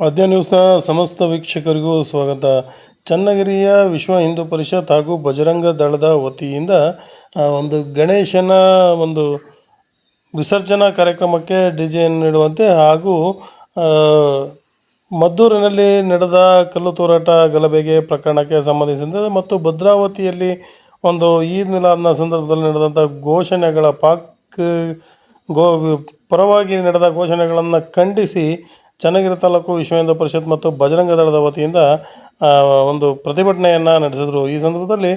ಆದ್ಯ ನ್ಯೂಸ್ನ ಸಮಸ್ತ ವೀಕ್ಷಕರಿಗೂ ಸ್ವಾಗತ. ಚನ್ನಗಿರಿಯ ವಿಶ್ವ ಹಿಂದೂ ಪರಿಷತ್ ಹಾಗೂ ಬಜರಂಗ ದಳದ ವತಿಯಿಂದ ಒಂದು ಗಣೇಶನ ಒಂದು ವಿಸರ್ಜನಾ ಕಾರ್ಯಕ್ರಮಕ್ಕೆ ಡಿ ಜೆ ನೀಡುವಂತೆ ಹಾಗೂ ಮದ್ದೂರಿನಲ್ಲಿ ನಡೆದ ಕಲ್ಲು ತೂರಾಟ ಗಲಭೆಗೆ ಪ್ರಕರಣಕ್ಕೆ ಸಂಬಂಧಿಸಿದಂತೆ ಮತ್ತು ಭದ್ರಾವತಿಯಲ್ಲಿ ಒಂದು ಈದ್ ಮಿಲಾದ್ನ ಸಂದರ್ಭದಲ್ಲಿ ನಡೆದಂಥ ಘೋಷಣೆಗಳ ಪಾಕ್, ಗೋ, ಪರವಾಗಿ ನಡೆದ ಘೋಷಣೆಗಳನ್ನು ಖಂಡಿಸಿ ಚನ್ನಗಿರಿ ತಾಲೂಕು ವಿಶ್ವ ಪರಿಷತ್ ಮತ್ತು ಬಜರಂಗ ದಳದ ವತಿಯಿಂದ ಒಂದು ಪ್ರತಿಭಟನೆಯನ್ನು ನಡೆಸಿದರು. ಈ ಸಂದರ್ಭದಲ್ಲಿ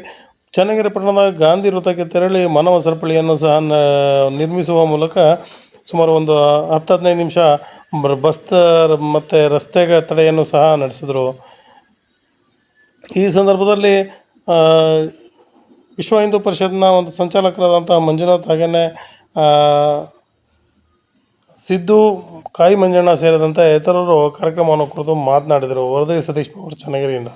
ಚನ್ನಗಿರಿ ಪಟ್ಟಣದ ಗಾಂಧಿ ವೃತ್ತಕ್ಕೆ ತೆರಳಿ ಮಾನವ ಸರಪಳಿಯನ್ನು ಸಹ ನಿರ್ಮಿಸುವ ಮೂಲಕ ಸುಮಾರು ಒಂದು ಹತ್ತು ಹದಿನೈದು ನಿಮಿಷ ಬಸ್ ಮತ್ತು ರಸ್ತೆಗೆ ತಡೆಯನ್ನು ಸಹ ನಡೆಸಿದರು. ಈ ಸಂದರ್ಭದಲ್ಲಿ ವಿಶ್ವ ಹಿಂದೂ ಪರಿಷತ್ನ ಒಂದು ಸಂಚಾಲಕರಾದಂಥ ಮಂಜುನಾಥ್ ಹಾಗೆಯೇ ಸಿದ್ದು ಕಾಯಿ ಮಂಜಣ್ಣ ಸೇರಿದಂತೆ ಇತರರು ಕಾರ್ಯಕ್ರಮವನ್ನು ಕುರಿತು ಮಾತನಾಡಿದರು. ವರದಿ ಸತೀಶ್ ಪವಾರ್ ಚನ್ನಗಿರಿಯಿಂದ.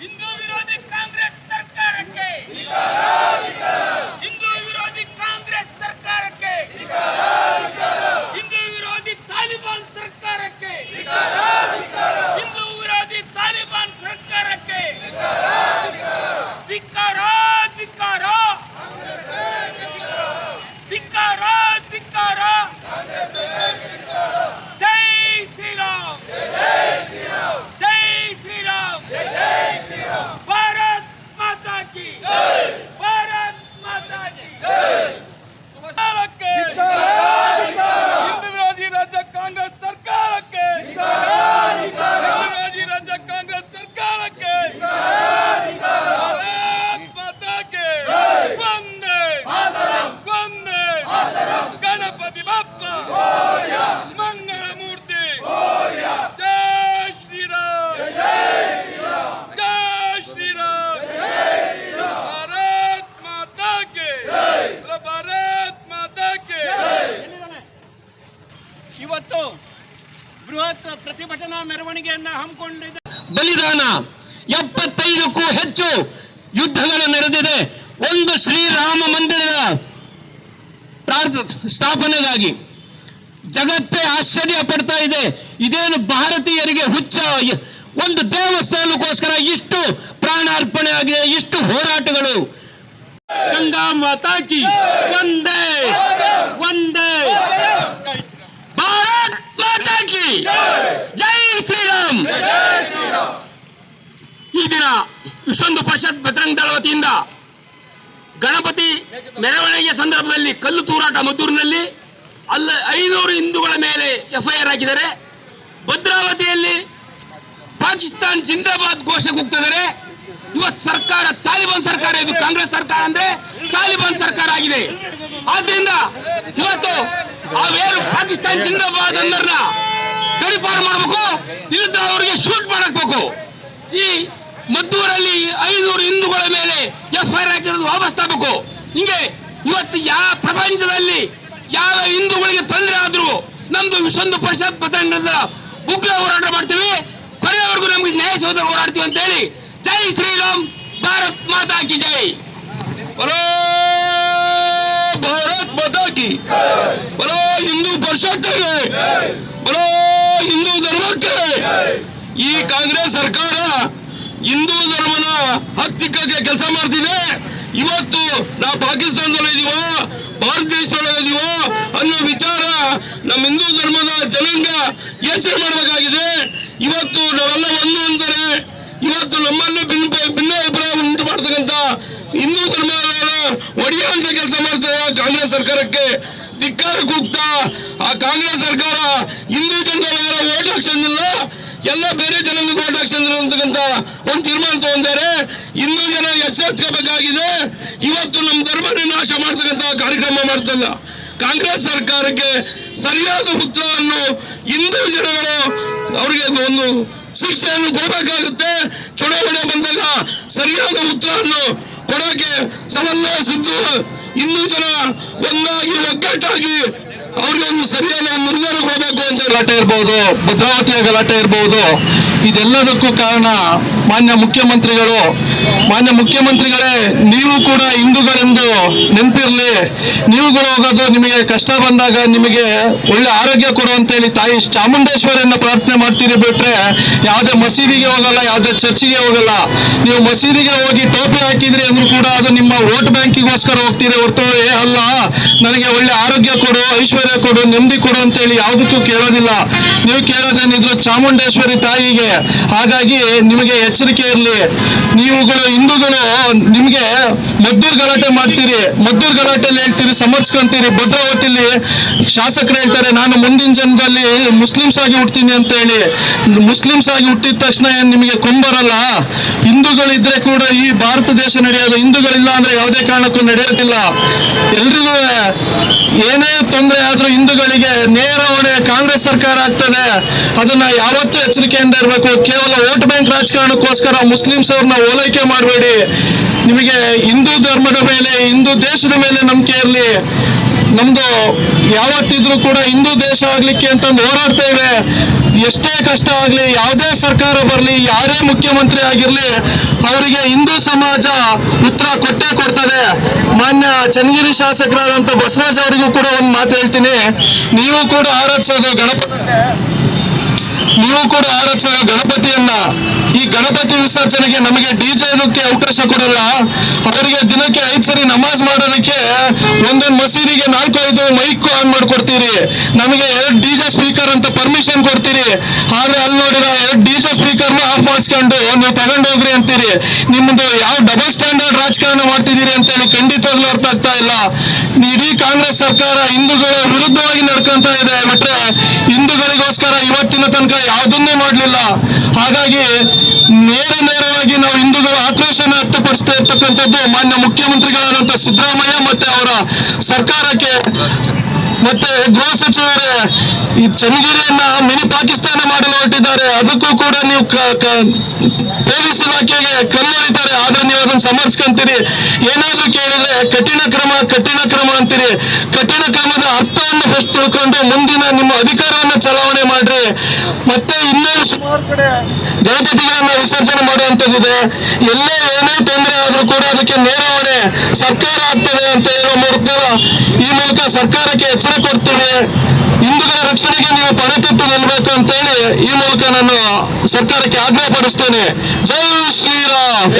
ಹಿಂದೂ ವಿರೋಧಿ ಕಾಂಗ್ರೆಸ್ ಸರ್ಕಾರಕ್ಕೆ ಹಿಂದೂ ವಿರೋಧಿ ಕಾಂಗ್ರೆಸ್ ಸರ್ಕಾರಕ್ಕೆ ಹಿಂದೂ ವಿರೋಧಿ ತಾಲಿಬಾನ್ ಸರ್ಕಾರಕ್ಕೆ ಹಿಂದೂ ವಿರೋಧಿ ತಾಲಿಬಾನ್ ಸರ್ಕಾರಕ್ಕೆ ಧಿಕ್ಕಾರ ಧಿಕ್ಕಾರ ಧಿಕ್ಕಾರ ಧಿಕ್ಕಾರ ಜೈ ಶ್ರೀರಾಮ್ ಜೈ ಶ್ರೀರಾಮ್ ಭಾರತ್ ಮಾತಾ ಕಿ ಭಾರತ್ ಮಾತಾ ಕಿ ಸರ್ಕಾರಕ್ಕೆ ಹಿಂದೂ ವಿರೋಧಿ ರಾಜ್ಯ ಕಾಂಗ್ರೆಸ್ ಸರ್ಕಾರಕ್ಕೆ ಹಿಂದೂ ವಿರೋಧಿ ರಾಜ್ಯ ಕಾಂಗ್ರೆಸ್ ಸರ್ಕಾರಕ್ಕೆ ಭಾರತ್ ಮಾತಾ ಕಿ ವಂದೇ ವಂದೇ ಗಣಪತಿ ಬಪ್ಪ ಮಂಗಳ ಮೂರ್ತಿ ಜೈ ಶ್ರೀರಾಮ್ ಜೈ ಶ್ರೀರಾಮ್ ಭಾರತ್ ಮಾತಾ ಕೆ ಭಾರತ್ ಮಾತಾ ಕೆ ಇವತ್ತು ಬೃಹತ್ ಪ್ರತಿಭಟನಾ ಮೆರವಣಿಗೆಯನ್ನ ಹಮ್ಮಿಕೊಂಡಿದೆ. ಬಲಿದಾನ ಎಪ್ಪತ್ತೈದಕ್ಕೂ ಹೆಚ್ಚು ಯುದ್ಧಗಳು ನಡೆದಿದೆ. ಒಂದು ಶ್ರೀರಾಮ ಮಂದಿರದ ಸ್ಥಾಪನೆಗಾಗಿ ಜಗತ್ತೇ ಆಶ್ಚರ್ಯ ಪಡ್ತಾ ಇದೆ. ಇದೇನು ಭಾರತೀಯರಿಗೆ ಹುಚ್ಚ? ಒಂದು ದೇವಸ್ಥಾನಕ್ಕೋಸ್ಕರ ಇಷ್ಟು ಪ್ರಾಣಾರ್ಪಣೆ ಆಗಿದೆ, ಇಷ್ಟು ಹೋರಾಟಗಳು. ಗಂಗಾ ಮಾತಾಕಿ ಒಂದೇ ಒಂದೇ ಭಾರತ್ ಮಾತಾಕಿ ಜೈ ಶ್ರೀರಾಮ್ ಈ ದಿನ ವಿಶ್ವಂದು ಪರಿಷತ್ ಬಜರಂಗ ದಳ ವತಿಯಿಂದ ಗಣಪತಿ ಮೆರವಣಿಗೆ ಸಂದರ್ಭದಲ್ಲಿ ಕಲ್ಲು ತೂರಾಟ ಮದ್ದೂರಿನಲ್ಲಿ ಅಲ್ಲ ಐನೂರು ಹಿಂದೂಗಳ ಮೇಲೆ ಎಫ್ಐಆರ್ ಹಾಕಿದ್ದಾರೆ ಭದ್ರಾವತಿಯಲ್ಲಿ ಪಾಕಿಸ್ತಾನ್ ಜಿಂದಾಬಾದ್ ಘೋಷಣೆ ಕೂಗ್ತಿದ್ದಾರೆ ಇವತ್ತು ಸರ್ಕಾರ ತಾಲಿಬಾನ್ ಸರ್ಕಾರ ಇದು ಕಾಂಗ್ರೆಸ್ ಸರ್ಕಾರ ಅಂದ್ರೆ ತಾಲಿಬಾನ್ ಸರ್ಕಾರ ಆಗಿದೆ. ಆದ್ರಿಂದ ಇವತ್ತು ಆ ವೇರು ಪಾಕಿಸ್ತಾನ್ ಜಿಂದಾಬಾದ್ ಅನ್ನೋರ್ನ ಗಡಿಪಾರು ಮಾಡಬೇಕು ಇಲ್ಲದ ಅವರಿಗೆ ಶೂಟ್ ಮಾಡಬೇಕು ಈ ಮದ್ದೂರಲ್ಲಿ ಐನೂರು ಹಿಂದೂಗಳ ಮೇಲೆ ಎಫ್ಐಆರ್ ಐ ವಾಪಸ್ ತಗಬೇಕು. ಹಿಂಗೆ ಇವತ್ತು ಯಾವ ಪ್ರಪಂಚದಲ್ಲಿ ಯಾವ ಹಿಂದೂಗಳಿಗೆ ತೊಂದರೆ ಆದ್ರೂ ನಮ್ದು ವಿಶ್ವಂದು ಪರಿಷತ್ ಪ್ರಸಂಗದ ಉಗ್ರ ಹೋರಾಟ ಮಾಡ್ತೀವಿ. ಕೊನೆಯವರೆಗೂ ನಮ್ಗೆ ನ್ಯಾಯ ಸೌಧ ಹೋರಾಡ್ತೀವಿ ಅಂತ ಹೇಳಿ. ಜೈ ಶ್ರೀರಾಮ್, ಭಾರತ್ ಮಾತಾ ಕಿ ಜೈ. ಬಲೋ ಭಾರತ್ ಮಾತಾ ಕಿ ಬಲೋ ಹಿಂದೂ ಪರಿಷತ್ ಬಲೋ ಹಿಂದೂ ಧರ್ಮಕ್ಕೆ ಈ ಕಾಂಗ್ರೆಸ್ ಸರ್ಕಾರ ಹಿಂದೂ ಧರ್ಮನ ಹತ್ತಿಕ್ಕಕ್ಕೆ ಕೆಲಸ ಮಾಡ್ತಿದೆ. ಇವತ್ತು ನಾವು ಪಾಕಿಸ್ತಾನದಲ್ಲಿ ಇದೀವೋ, ಭಾರತ ದೇಶದೊಳಗೆ ಇದೀವೋ ಅನ್ನೋ ವಿಚಾರ ನಮ್ಮ ಹಿಂದೂ ಧರ್ಮದ ಜನಾಂಗ ಯೋಚನೆ ಮಾಡಬೇಕಾಗಿದೆ. ಇವತ್ತು ನಾವೆಲ್ಲ ಒಂದು ಅಂತಾರೆ, ಇವತ್ತು ನಮ್ಮಲ್ಲೇ ಭಿನ್ನ ಭಿನ್ನ ಅಭಿಪ್ರಾಯ ಉಂಟು ಮಾಡ್ತಕ್ಕಂಥ ಹಿಂದೂ ಧರ್ಮದ ಒಡೆಯುವಂತ ಕೆಲಸ ಮಾಡ್ತಾರೆ ಕಾಂಗ್ರೆಸ್ ಸರ್ಕಾರಕ್ಕೆ. ಧಿಕ್ಕಾರ ಕೂಗ್ತಾ ಆ ಕಾಂಗ್ರೆಸ್ ಸರ್ಕಾರ ಹಿಂದೂ ಜನರ ಓಟ್ ಹಾಕ್ಸಂದಿಲ್ಲ. ಎಲ್ಲ ಬೇರೆ ಜನಾಂಗದ ಓಟ್ ಹಾಕ್ಸಂದಿಲ್ಲ ಅಂತಕ್ಕಂತ ಒಂದು ತೀರ್ಮಾನ ತಗೊಂಡಾರೆ ಇನ್ನೂ ಜನ ಎಚ್ಚೆತ್ಕೋಬೇಕಾಗಿದೆ. ಇವತ್ತು ನಮ್ಮ ಧರ್ಮನೇ ನಾಶ ಮಾಡ್ತಕ್ಕಂತ ಕಾರ್ಯಕ್ರಮ ಮಾಡ್ತಲ್ಲ. ಕಾಂಗ್ರೆಸ್ ಸರ್ಕಾರಕ್ಕೆ ಸರಿಯಾದ ಉತ್ತರವನ್ನು ಹಿಂದೂ ಜನಗಳು ಅವರಿಗೆ ಒಂದು ಶಿಕ್ಷೆಯನ್ನು ಕೊಡಬೇಕಾಗುತ್ತೆ. ಚುನಾವಣೆ ಬಂದಾಗ ಸರಿಯಾದ ಉತ್ತರವನ್ನು ಕೊಡೋಕೆ ಸವಲ್ಲ ಸಿದ್ದು ಇನ್ನೂ ಜನ ಒಂದಾಗಿ ಒಗ್ಗಟ್ಟಾಗಿ ಅವ್ರಿಗೆ ಒಂದು ಸರಿಯಾದ ಒಂದು ಹೋಗಬೇಕು ಅಂತ ಗಲಾಟೆ ಇರ್ಬೋದು ಭದ್ರಾವತಿಯ ಗಲಾಟೆ ಇರಬಹುದು ಇದೆಲ್ಲದಕ್ಕೂ ಕಾರಣ ಮಾನ್ಯ ಮುಖ್ಯಮಂತ್ರಿಗಳು. ಮಾನ್ಯ ಮುಖ್ಯಮಂತ್ರಿಗಳೇ, ನೀವು ಕೂಡ ಹಿಂದೂಗಳೆಂದು ನೆನಪಿರಲಿ. ನೀವುಗಳು ಹೋಗೋದು ನಿಮಗೆ ಕಷ್ಟ ಬಂದಾಗ ನಿಮಗೆ ಒಳ್ಳೆ ಆರೋಗ್ಯ ಕೊಡು ಅಂತೇಳಿ ತಾಯಿ ಚಾಮುಂಡೇಶ್ವರಿಯನ್ನು ಪ್ರಾರ್ಥನೆ ಮಾಡ್ತೀರಿ ಬಿಟ್ರೆ ಯಾವುದೇ ಮಸೀದಿಗೆ ಹೋಗಲ್ಲ, ಯಾವುದೇ ಚರ್ಚಿಗೆ ಹೋಗಲ್ಲ. ನೀವು ಮಸೀದಿಗೆ ಹೋಗಿ ಟೋಪಿ ಹಾಕಿದ್ರಿ ಅಂದ್ರೂ ಕೂಡ ಅದು ನಿಮ್ಮ ವೋಟ್ ಬ್ಯಾಂಕಿಗೋಸ್ಕರ ಹೋಗ್ತೀರಿ ಹೊರತು ಏ ಅಲ್ಲ, ನನಗೆ ಒಳ್ಳೆ ಆರೋಗ್ಯ ಕೊಡು, ಐಶ್ವರ್ಯ ಕೊಡು, ನೆಮ್ಮದಿ ಕೊಡು ಅಂತೇಳಿ ಯಾವುದಕ್ಕೂ ಕೇಳೋದಿಲ್ಲ. ನೀವು ಕೇಳೋದೇನಿದ್ರು ಚಾಮುಂಡೇಶ್ವರಿ ತಾಯಿಗೆ ಹಾಗಾಗಿ ನಿಮಗೆ ಎಚ್ಚರಿಕೆ ಇರಲಿ. ನೀವುಗಳು ಹಿಂದೂಗಳು ನಿಮಗೆ ಮದ್ದೂರು ಗಲಾಟೆ ಮಾಡ್ತೀರಿ. ಮದ್ದೂರ್ ಗಲಾಟೆಯಲ್ಲಿ ಹೇಳ್ತೀರಿ, ಸಮರ್ಸ್ಕೊಂತೀರಿ. ಭದ್ರಾವತಿಲಿ ಶಾಸಕರು ಹೇಳ್ತಾರೆ, ನಾನು ಮುಂದಿನ ಜನದಲ್ಲಿ ಮುಸ್ಲಿಮ್ಸ್ ಆಗಿ ಹುಡ್ತೀನಿ ಅಂತ ಹೇಳಿ. ಮುಸ್ಲಿಮ್ಸ್ ಆಗಿ ಹುಟ್ಟಿದ ತಕ್ಷಣ ಏನ್ ನಿಮಗೆ ಕೊಂಬರಲ್ಲ ಹಿಂದೂಗಳಿದ್ರೆ ಕೂಡ ಈ ಭಾರತ ದೇಶ ನಡೆಯೋದು ಹಿಂದೂಗಳಿಲ್ಲ ಅಂದ್ರೆ ಯಾವುದೇ ಕಾರಣಕ್ಕೂ ನಡೆಯೋದಿಲ್ಲ. ಎಲ್ರಿಗೂ ಏನೇ ತೊಂದರೆ ಆದ್ರೂ ಹಿಂದೂಗಳಿಗೆ ನೇರ ಹೊಣೆ ಕಾಂಗ್ರೆಸ್ ಸರ್ಕಾರ ಆಗ್ತದೆ. ಅದನ್ನ ಯಾವತ್ತೂ ಎಚ್ಚರಿಕೆಯಿಂದ ಇರಬೇಕು. ಕೇವಲ ಓಟ್ ಬ್ಯಾಂಕ್ ರಾಜಕಾರಣಕ್ಕೋಸ್ಕರ ಮುಸ್ಲಿಮ್ಸ್ ಅವ್ರನ್ನ ಓಲೈಕೆ ಮಾಡಬೇಡಿ. ನಿಮಗೆ ಹಿಂದೂ ಧರ್ಮದ ಮೇಲೆ, ಹಿಂದೂ ದೇಶದ ಮೇಲೆ ನಂಬಿಕೆ ಇರಲಿ. ನಮ್ದು ಯಾವತ್ತಿದ್ರೂ ಕೂಡ ಹಿಂದೂ ದೇಶ ಆಗ್ಲಿಕ್ಕೆ ಅಂತಂದು ಹೋರಾಡ್ತಾ ಇವೆ. ಎಷ್ಟೇ ಕಷ್ಟ ಆಗ್ಲಿ, ಯಾವುದೇ ಸರ್ಕಾರ ಬರಲಿ, ಯಾರೇ ಮುಖ್ಯಮಂತ್ರಿ ಆಗಿರ್ಲಿ, ಅವರಿಗೆ ಹಿಂದೂ ಸಮಾಜ ಉತ್ತರ ಕೊಟ್ಟೇ ಕೊಡ್ತದೆ. ಮಾನ್ಯ ಚನ್ನಗಿರಿ ಶಾಸಕರಾದಂತ ಬಸವರಾಜ್ ಅವರಿಗೂ ಕೂಡ ಒಂದು ಮಾತು ಹೇಳ್ತೀನಿ. ನೀವು ಕೂಡ ಆರಾಧಿಸೋದು ಗಣಪತಿ ನೀವು ಕೂಡ ಆರಕ್ಷಕ ಗಣಪತಿಯನ್ನ ಈ ಗಣಪತಿ ವಿಸರ್ಜನೆಗೆ ನಮಗೆ ಡಿಜೆ ಇದಕ್ಕೆ ಅವಕಾಶ ಕೊಡಲ್ಲ. ಅವರಿಗೆ ದಿನಕ್ಕೆ ಐದು ಸರಿ ನಮಾಜ್ ಮಾಡೋದಕ್ಕೆ ಒಂದೊಂದು ಮಸೀದಿಗೆ ನಾಲ್ಕು ಐದು ಮೈಕ್ ಆನ್ ಮಾಡ್ಕೊಡ್ತೀರಿ. ನಮಗೆ ಎರಡು ಡಿಜೆ ಸ್ಪೀಕರ್ ಅಂತ ಪರ್ಮಿಷನ್ ಕೊಡ್ತೀರಿ. ಆದ್ರೆ ಅಲ್ಲಿ ನೋಡಿರ ಎರಡು ಡಿಜೆ ಸ್ಪೀಕರ್ನ ಆಫ್ ಮಾಡಿಸ್ಕೊಂಡು ನೀವು ತಗೊಂಡೋಗ್ರಿ ಅಂತೀರಿ. ನಿಮ್ದು ಯಾವ ಡಬಲ್ ಸ್ಟ್ಯಾಂಡರ್ಡ್ ರಾಜಕಾರಣ ಮಾಡ್ತಿದ್ದೀರಿ ಅಂತೇಳಿ ಖಂಡಿತವಾಗ್ಲೂ ಅರ್ಥ ಆಗ್ತಾ ಇಲ್ಲ. ಇಡೀ ಕಾಂಗ್ರೆಸ್ ಸರ್ಕಾರ ಹಿಂದೂಗಳ ವಿರುದ್ಧವಾಗಿ ನಡ್ಕೊಂತ ಇದೆ. ಬಿಟ್ರೆ ಹಿಂದೂಗಳಿಗೋಸ್ಕರ ಇವತ್ತಿನ ತನಕ ಯಾವುದನ್ನೇ ಮಾಡಲಿಲ್ಲ. ಹಾಗಾಗಿ ನೇರ ನೇರವಾಗಿ ನಾವು ಹಿಂದೂಗಳ ಆಕ್ರೋಶನ ವ್ಯಕ್ತಪಡಿಸ್ತಾ ಇರ್ತಕ್ಕಂಥದ್ದು ಮಾನ್ಯ ಮುಖ್ಯಮಂತ್ರಿಗಳಾದಂಥ ಸಿದ್ದರಾಮಯ್ಯ ಮತ್ತೆ ಅವರ ಸರ್ಕಾರಕ್ಕೆ. ಮತ್ತೆ ಗೃಹ ಸಚಿವರೇ, ಈ ಚನ್ನಗಿರಿಯನ್ನ ಮಿನಿ ಪಾಕಿಸ್ತಾನ ಮಾಡಲು ಹೊರಟಿದ್ದಾರೆ. ಅದಕ್ಕೂ ಕೂಡ ನೀವು ಪೊಲೀಸ್ ಇಲಾಖೆಗೆ ಕಲ್ಲು ಹೊಡಿತಾರೆ ಆದ್ರೆ ನೀವು ಅದನ್ನ ಸಮರ್ಸ್ಕೊಂತೀರಿ ಏನಾದ್ರೂ ಕೇಳಿದ್ರೆ ಕಠಿಣ ಕ್ರಮ ಕಠಿಣ ಕ್ರಮ ಅಂತೀರಿ. ಕಠಿಣ ಕ್ರಮದ ಅರ್ಥವನ್ನು ಫಸ್ಟ್ ತಿಳ್ಕೊಂಡು ಮುಂದಿನ ನಿಮ್ಮ ಅಧಿಕಾರವನ್ನು ಚಲಾವಣೆ ಮಾಡ್ರಿ. ಮತ್ತೆ ಇನ್ನೇನು ಸುಮಾರು ಕಡೆ ಗಣಪತಿಗಳನ್ನ ವಿಸರ್ಜನೆ ಮಾಡುವಂತದ್ದಿದೆ ಎಲ್ಲೇ ಏನೇ ತೊಂದರೆ ಆದ್ರೂ ಕೂಡ ಅದಕ್ಕೆ ನೇರ ಹೊಣೆ ಸರ್ಕಾರ ಆಗ್ತದೆ ಅಂತ ಹೇಳುವ ಮೂಲಕ ಈ ಮೂಲಕ ಸರ್ಕಾರಕ್ಕೆ ಎಚ್ಚರ ಕೊಡ್ತೇವೆ ಹಿಂದೂಗಳ ರಕ್ಷಣೆಗೆ ನೀವು ಪಣತೊಟ್ಟು ನಿಲ್ಬೇಕು ಅಂತೇಳಿ ಈ ಮೂಲಕ ನಾನು ಸರ್ಕಾರಕ್ಕೆ ಆಗ್ರಹ ಪಡಿಸ್ತೇನೆ ಜೈ ಶ್ರೀರಾಮ್.